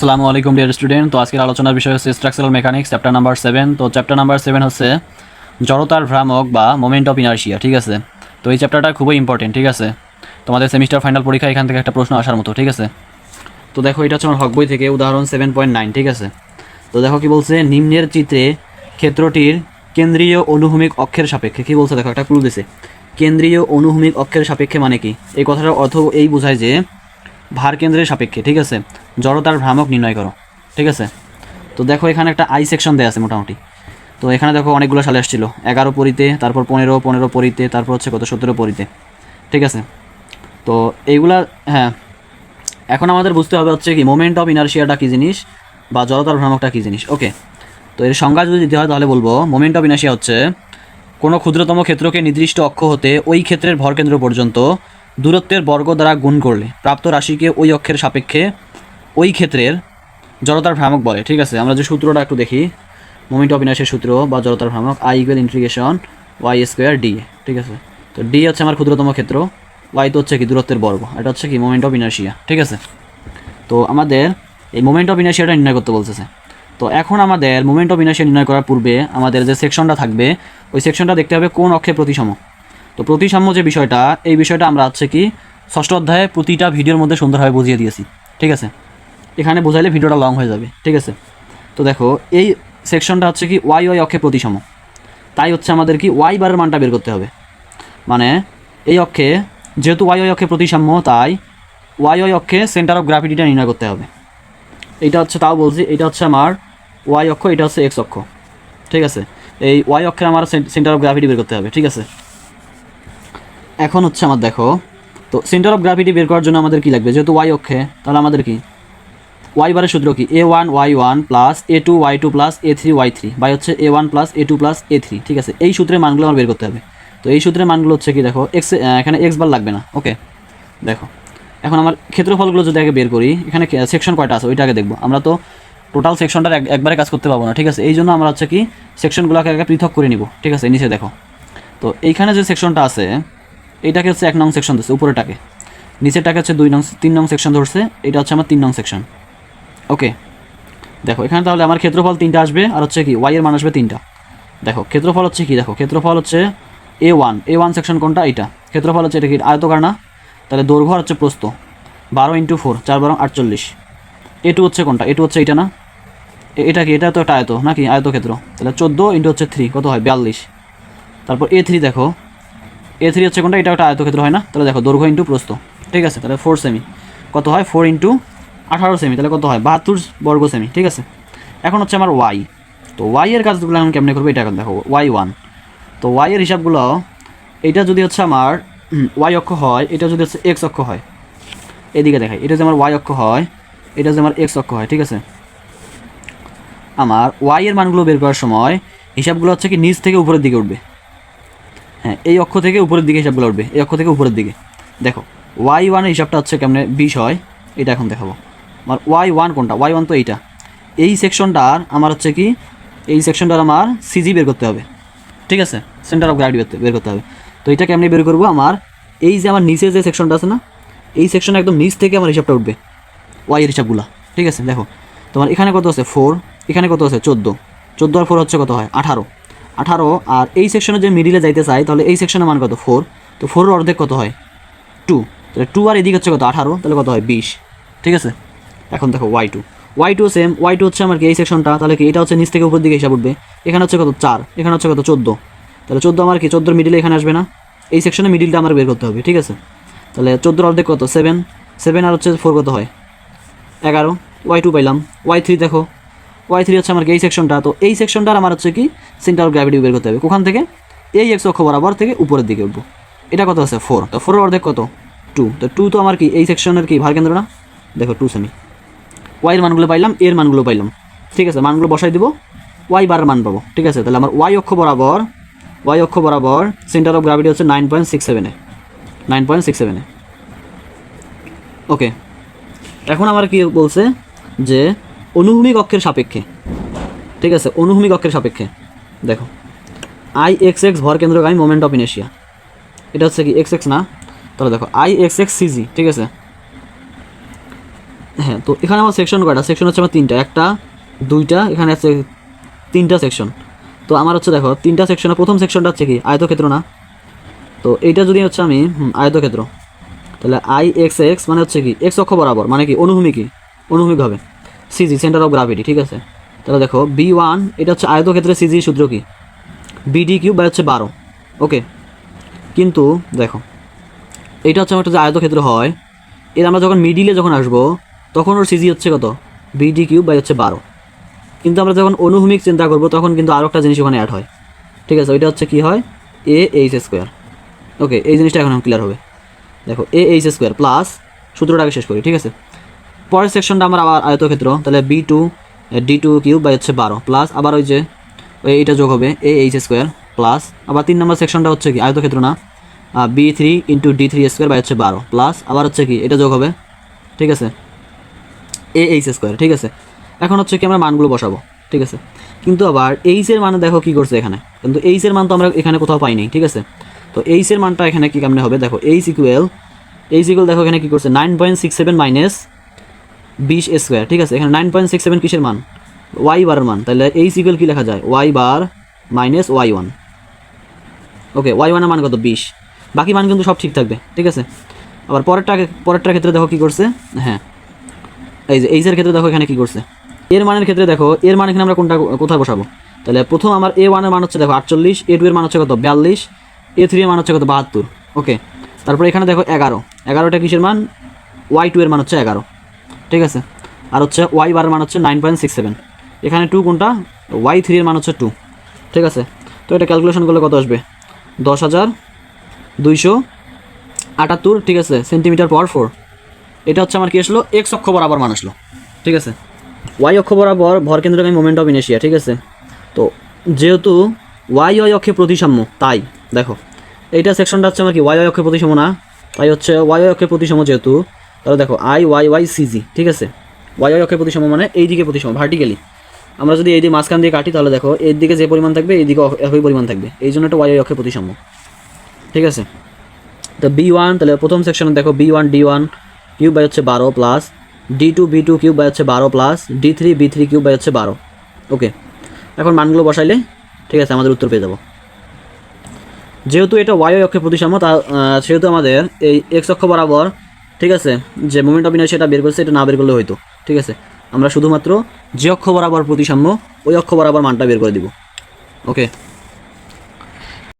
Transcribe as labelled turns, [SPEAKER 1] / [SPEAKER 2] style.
[SPEAKER 1] আসসালামু আলাইকুম dear student তো আজকের আলোচনার বিষয় হচ্ছে structural mechanics chapter number seven তো চ্যাপ্টার নাম্বার সেভেন হচ্ছে জড়তার ভ্রামক বা মোমেন্ট অফ ইনার্শিয়া ঠিক আছে? তো এই চ্যাপ্টারটা খুবই ইম্পর্টেন্ট ঠিক আছে? তোমাদের সেমিস্টার ফাইনাল পরীক্ষা এখান থেকে একটা প্রশ্ন আসার মতো, ঠিক আছে? তো দেখো, এটা হচ্ছে আমার হক বই থেকে, উদাহরণ সেভেন পয়েন্ট নাইন ঠিক আছে? তো দেখো কি বলছে, নিম্নের চিত্রে ক্ষেত্রটির কেন্দ্রীয় অনুভূমিক অক্ষের সাপেক্ষে, কি বলছে? দেখো, একটা ক্লু দিছে। কেন্দ্রীয় অনুভূমিক অক্ষের সাপেক্ষে মানে কি? এই কথাটার অর্থ এই বোঝায় যে, ভার কেন্দ্রের সাপেক্ষে, ঠিক আছে? জড়তার ভ্রামক নির্ণয় করো, ঠিক আছে? তো দেখো এখানে একটা আই সেকশন দেওয়া আছে মোটামুটি। তো এখানে দেখো অনেকগুলো সালে আসছিল, এগারো পরিতে, তারপর পনেরো পনেরো পরিতে, তারপর হচ্ছে কত, সতেরো পরিতে, ঠিক আছে? তো এইগুলা হ্যাঁ এখন আমাদের বুঝতে হবে হচ্ছে কি মোমেন্ট অফ ইনার্শিয়াটা কী জিনিস বা জড়তার ভ্রামকটা কী জিনিস ওকে তো এর সংজ্ঞা যদি দিতে হয় তাহলে বলব মোমেন্ট অফ ইনার্শিয়া হচ্ছে কোনো ক্ষুদ্রতম ক্ষেত্রকে নির্দিষ্ট অক্ষ হতে ওই ক্ষেত্রের ভরকেন্দ্র পর্যন্ত দূরত্বের বর্গ দ্বারা গুণ করলে, প্রাপ্ত রাশিকে ওই অক্ষের সাপেক্ষে ওই ক্ষেত্রের জড়তার ভ্রামক বলে, ঠিক আছে? আমরা যে সূত্রটা একটু দেখি, মোমেন্ট অফ ইনার্শিয়ার সূত্র বা জড়তার ভ্রামক I equal integration Y square D ঠিক আছে? তো ডি হচ্ছে আমার ক্ষুদ্রতম ক্ষেত্র ওয়াই তো হচ্ছে কি দূরত্বের বর্গ, এটা হচ্ছে কি মোমেন্ট অফ ইনার্শিয়া ঠিক আছে? তো আমাদের এই মোমেন্ট অফ ইনার্শিয়াটা নির্ণয় করতে বলতেছে। তো এখন আমাদের মোমেন্ট অফ ইনার্শিয়া নির্ণয় করার পূর্বে আমাদের যে সেকশনটা থাকবে, ওই সেকশনটা দেখতে হবে কোন অক্ষে প্রতিসম। তো প্রতিসাম্য যে বিষয়টা, এই বিষয়টা আমরা হচ্ছে কি ষষ্ঠ অধ্যায়ে প্রতিটা ভিডিওর মধ্যে সুন্দরভাবে বুঝিয়ে দিয়েছি, ঠিক আছে? এখানে বোঝাইলে ভিডিওটা লং হয়ে যাবে, ঠিক আছে? তো দেখো, এই সেকশনটা হচ্ছে কি ওয়াই ওয়াই অক্ষে প্রতিসম। তাই হচ্ছে আমাদের কি ওয়াই বারের মানটা বের করতে হবে। মানে এই অক্ষে যেহেতু ওয়াই ওয়াই অক্ষে প্রতিসাম্য, তাই ওয়াই ওয়াই অক্ষে সেন্টার অফ গ্র্যাভিটিটা নির্ণয় করতে হবে। এইটা হচ্ছে, তাও বলছি এটা হচ্ছে আমার ওয়াই অক্ষ, এটা হচ্ছে এক্স অক্ষ, ঠিক আছে? এই ওয়াই অক্ষে আমার সেন্টার অফ গ্র্যাভিটি বের করতে হবে, ঠিক আছে? এখন হচ্ছে আমার দেখো, তো সেন্টার অফ গ্র্যাভিটি বের করার জন্য আমাদের কি লাগবে? যেহেতু ওয়াই অক্ষে, তাহলে আমাদের কি? ওয়াই বারের সূত্র কি? A one Y one plus A two Y two plus A three Y three by হচ্ছে A one plus A two plus A three ঠিক আছে? এই সূত্রের মানগুলো আমার বের করতে হবে। তো এই সূত্রের মানগুলো হচ্ছে কি, দেখো এক্স এখানে এক্স বার লাগবে না ওকে দেখো, এখন আমার ক্ষেত্রফলগুলো যদি আগে বের করি, এখানে সেকশন কয়টা আছে? ওইটা আগে দেখব। আমরা তো টোটাল সেকশনটার একবারে কাজ করতে পারব না, ঠিক আছে? এই জন্য আমরা হচ্ছে কি সেকশনগুলোকে আগে পৃথক করে নিব, ঠিক আছে? নিচে দেখো। তো এইখানে যে সেকশনটা আছে এইটাকে হচ্ছে এক নং সেকশন ধরছে উপরেটাকে নিচেরটাকে হচ্ছে দুই নং, তিন নং সেকশন ধরছে, এটা হচ্ছে আমার তিন নং সেকশন ওকে। দেখো, এখানে তাহলে আমার ক্ষেত্রফল তিনটা আসবে, আর হচ্ছে কি ওয়াই এর মান আসবে তিনটা। দেখো, ক্ষেত্রফল হচ্ছে কি, দেখো, ক্ষেত্রফল হচ্ছে A one A one section কোনটা? এইটা। ক্ষেত্রফল হচ্ছে এটা কি, আয়তকার না? তাহলে দৈর্ঘ্য হচ্ছে প্রস্থ। বারো ইন্টু ফোর চার বারো আটচল্লিশ। এ টু হচ্ছে কোনটা? এ টু হচ্ছে এটা না? এটা কি, এটা তো একটা আয়ত নাকি, আয়তক্ষেত্র? তাহলে চোদ্দ ইন্টু হচ্ছে থ্রি কত হয়? বিয়াল্লিশ। তারপর এ থ্রি দেখো। এ থ্রি হচ্ছে কোনটা? এটা একটা আয়তক্ষেত্র হয় না? তাহলে দেখো, দৈর্ঘ্য ইন্টু প্রস্থ। ঠিক আছে, তাহলে ফোর সেমি কত হয়? ফোর ইন্টু আঠারো সেমি তাহলে কত হয়? বাহাত্তর বর্গ সেমি ঠিক আছে? এখন হচ্ছে আমার ওয়াই তো ওয়াই এর কাজগুলো আমি কেমনে করব? এটা এখন দেখো ওয়াই ওয়ান তো ওয়াই এর হিসাবগুলো, এটা যদি হচ্ছে আমার ওয়াই অক্ষ হয়, এটা যদি হচ্ছে এক্স অক্ষ হয়, এদিকে দেখাই এটা যে আমার ওয়াই অক্ষ হয়, এটা যে আমার এক্স অক্ষ হয়, ঠিক আছে? আমার ওয়াই এর মানগুলো বের করার সময়, হিসাবগুলো হচ্ছে কি নিচ থেকে উপরের দিকে উঠবে। হ্যাঁ এই অক্ষ থেকে উপরের দিকে হিসাবগুলো উঠবে, এই অক্ষ থেকে উপরের দিকে। দেখো ওয়াই ওয়ানের হিসাবটা হচ্ছে কেমনে বিশ হয়, এটা এখন দেখাবো। ওয়াই ওয়ান কোনটা? ওয়াই ওয়ান তো এইটা। এই সেকশনটার আমার হচ্ছে কি, এই সেকশনটার আমার সিজি বের করতে হবে। ঠিক আছে? সেন্টার অফ গ্র্যাভিটি বের করতে হবে। তো এটা কেমনি বের করব? আমার এই যে আমার নিচে যে সেকশনটা আছে না, এই সেকশন একদম নিচ থেকে আমার হিসাবটা উঠবে। ওয়াই এর হিসাবগুলো। ঠিক আছে? দেখো। তোমার এখানে কত আছে? ফোর এখানে কত আছে? চোদ্দ। চোদ্দ আর ফোর হচ্ছে কত হয়? আঠারো। আঠারো আর এই সেকশনে যে মিডিলে যাইতে চাই, তাহলে এই সেকশনের মান কত? ফোর তো ফোরের অর্ধেক কত হয়? টু তাহলে টু আর এদিকে হচ্ছে কত? আঠারো। তাহলে কত হয়? বিশ। ঠিক আছে? এখন দেখো Y two Y two same Y two হচ্ছে আমার কি এই সেকশনটা তাহলে কি এটা হচ্ছে নিচ থেকে উপর দিকে হিসাব উঠবে? এখানে হচ্ছে কত? চার। এখানে হচ্ছে কত? চোদ্দ। তাহলে চোদ্দ আমার কি? চোদ্দোর মিডিলে এখানে আসবে না? এই সেকশনে মিডিলটা আমার বের করতে হবে, ঠিক আছে? তাহলে চোদ্দোর অর্ধেক কত? সেভেন সেভেন আর হচ্ছে ফোর কত হয়? এগারো। ওয়াই টু পাইলাম। ওয়াই থ্রি দেখো। ওয়াই থ্রি হচ্ছে আমার কি? এই সেকশনটা তো এই সেকশনটার আমার হচ্ছে কি? সেন্টার অফ গ্র্যাভিটি বের করতে হবে। কোখান থেকে? এই এক্স অক্ষ বরাবর থেকে উপরের দিকে উঠবো। এটা কত আছে? ফোর তো ফোরের অর্ধেক কত? টু তো টু তো আমার কি? এই সেকশনের কি? ভার কেন্দ্র না? দেখো টু সেমি ওয়াইয়ের মানগুলো পাইলাম, এর মানগুলো পাইলাম। ঠিক আছে, মানগুলো বসাই দিব ওয়াই বারের মান পাবো। ঠিক আছে, তাহলে আমার ওয়াই অক্ষ বরাবর ওয়াই অক্ষ বরাবর সেন্টার অফ গ্র্যাভিটি হচ্ছে নাইন পয়েন্ট সিক্স সেভেনে নাইন পয়েন্ট সিক্স সেভেনে ওকে, এখন আমার কি বলছে যে অনুভূমিক অক্ষের সাপেক্ষে, ঠিক আছে, অনুভূমিক অক্ষের সাপেক্ষে, দেখো আই এক্স এক্স ভর কেন্দ্রগামী মোমেন্ট অফ ইনেশিয়া এটা হচ্ছে কি এক্স এক্স না? তাহলে দেখো আই এক্স এক্স সিজি ঠিক আছে হ্যাঁ তো এখানে আমার সেকশন কয়টা? সেকশন হচ্ছে আমার তিনটা। একটা, দুইটা, এখানে আছে তিনটা সেকশন তো আমার হচ্ছে দেখো, তিনটা সেকশনে প্রথম সেকশনটা হচ্ছে কি? আয়তক্ষেত্র না? তো এইটা যদি হচ্ছে আমি আয়তক্ষেত্র। তাহলে আই এক্স এক্স মানে হচ্ছে কি? এক্স অক্ষ বরাবর মানে কি? অনুভূমিকই অনুভূমিক হবে সিজি সেন্টার অফ গ্রাভিটি ঠিক আছে? তাহলে দেখো বি ওয়ান এটা হচ্ছে আয়তক্ষেত্রে সিজি সূত্র কি? বিডি কিউব বা হচ্ছে বারো। ওকে? কিন্তু দেখো, এটা হচ্ছে আমার একটা যে আয়তক্ষেত্র হয়, এর আমরা যখন মিডিলে যখন আসব তখন ওর সিজি হচ্ছে কত? বিডি কিউব বাই হচ্ছে বারো। কিন্তু আমরা যখন অনুভূমিক চিন্তা করব, তখন কিন্তু আরও একটা জিনিস ওখানে অ্যাড হয়। ঠিক আছে, ওইটা হচ্ছে কি হয়? এ এইচ স্কোয়ার ওকে এই জিনিসটা এখন ক্লিয়ার হবে। দেখো এ এইচ স্কোয়ার প্লাস সূত্রটাকে শেষ করি, ঠিক আছে? পরের সেকশনটা আমার আবার আয়তক্ষেত্র, তাহলে B two D two cube by হচ্ছে বারো প্লাস আবার ওই যে এইটা যোগ হবে এ এইচ স্কোয়ার প্লাস আবার তিন নম্বর সেকশনটা হচ্ছে কি? আয়তক্ষেত্র না। B three into D three square by হচ্ছে বারো প্লাস আবার হচ্ছে কি? এটা যোগ হবে, ঠিক আছে? এ এইচ স্কোয়ার ঠিক আছে? এখন হচ্ছে কি আমরা মানগুলো বসাবো, ঠিক আছে? কিন্তু আবার এইচের মানে দেখো কি করছে এখানে? কিন্তু এইচের মান তো আমরা এখানে কোথাও পাইনি ঠিক আছে? তো এইচের মানটা এখানে কি কেমনে হবে? দেখো এইচ ইকুয়েল এইচ ইকুয়েল দেখো এখানে কি করছে? Nine point six seven minus বিশ স্কোয়ার ঠিক আছে? এখানে নাইন পয়েন্ট সিক্স সেভেন কিসের মান? ওয়াই বারের মান। তাহলে এইচ ইকুয়েল কি লেখা যায়? Y bar minus Y one okay Y ওয়ানের মান কত? বিশ। বাকি মান কিন্তু সব ঠিক থাকবে, ঠিক আছে? আবার পরেরটা পরেরটার ক্ষেত্রে দেখো কি করছে? হ্যাঁ এই যে এইচের ক্ষেত্রে দেখো এখানে কি করছে? এর মানের ক্ষেত্রে দেখো, এর মান এখানে আমরা কোনটা, কোথায় বসাবো? তাহলে প্রথম আমার এ ওয়ানের মান হচ্ছে দেখো আটচল্লিশ এ টু এর মান হচ্ছে কত? বিয়াল্লিশ এ থ্রি এর মান হচ্ছে কত? বাহাত্তর ওকে তারপরে এখানে দেখো এগারো। এগারোটা কিসের মান? ওয়াই টু এর মান হচ্ছে এগারো, ঠিক আছে? আর হচ্ছে ওয়াই বারের মান হচ্ছে নাইন পয়েন্ট সিক্স সেভেন এখানে টু কোনটা? ওয়াই থ্রি এর মান হচ্ছে টু ঠিক আছে? তো এটা ক্যালকুলেশন করলে কত আসবে? দশ হাজার দুইশো আটাত্তর, ঠিক আছে? সেন্টিমিটার পাওয়ার ফোর এটা হচ্ছে আমার কি আসলো? এক্স অক্ষ বরাবর মান আসলো। ঠিক আছে? ওয়াই অক্ষ বরাবর ভর কেন্দ্রগামী মোমেন্ট অফ ইনেশিয়া ঠিক আছে? তো যেহেতু ওয়াই ওয়াই অক্ষে প্রতিসাম্য, তাই, দেখো, এইটা সেকশনটা হচ্ছে আমার কি ওয়াই অক্ষে প্রতিসম না? তাই হচ্ছে ওয়াই অক্ষে প্রতিসম যেহেতু, তাহলে দেখো আই ওয়াই ওয়াই সিজি ঠিক আছে? ওয়াই ওয়াই অক্ষে প্রতিসম মানে এই দিকে প্রতিসম ভার্টিক্যালি আমরা যদি এই দিকে মাঝখান দিয়ে কাটি, তাহলে দেখো, এর দিকে যে পরিমাণ থাকবে, এই দিকে একই পরিমাণ থাকবে। এই জন্য একটা ওয়াই অক্ষে প্রতিসম ঠিক আছে? তো বি ওয়ান তাহলে প্রথম সেকশনে দেখো B one D one cube by হচ্ছে বারো plus D two B two cube by হচ্ছে বারো plus D three B three cube by হচ্ছে বারো। ওকে এখন মানগুলো বসাইলে, ঠিক আছে, আমাদের উত্তর পেয়ে যাব। যেহেতু এটা ওয়াই অক্ষে প্রতিসাম্য তা সেহেতু আমাদের এই এক্স অক্ষ বরাবর, ঠিক আছে, যে মোমেন্ট অফ এটা বের করছে, এটা না বের করলে হয়তো, ঠিক আছে, আমরা শুধুমাত্র যে অক্ষ বরাবর প্রতিসাম্য ওই অক্ষ বরাবর মানটা বের করে দিব। ওকে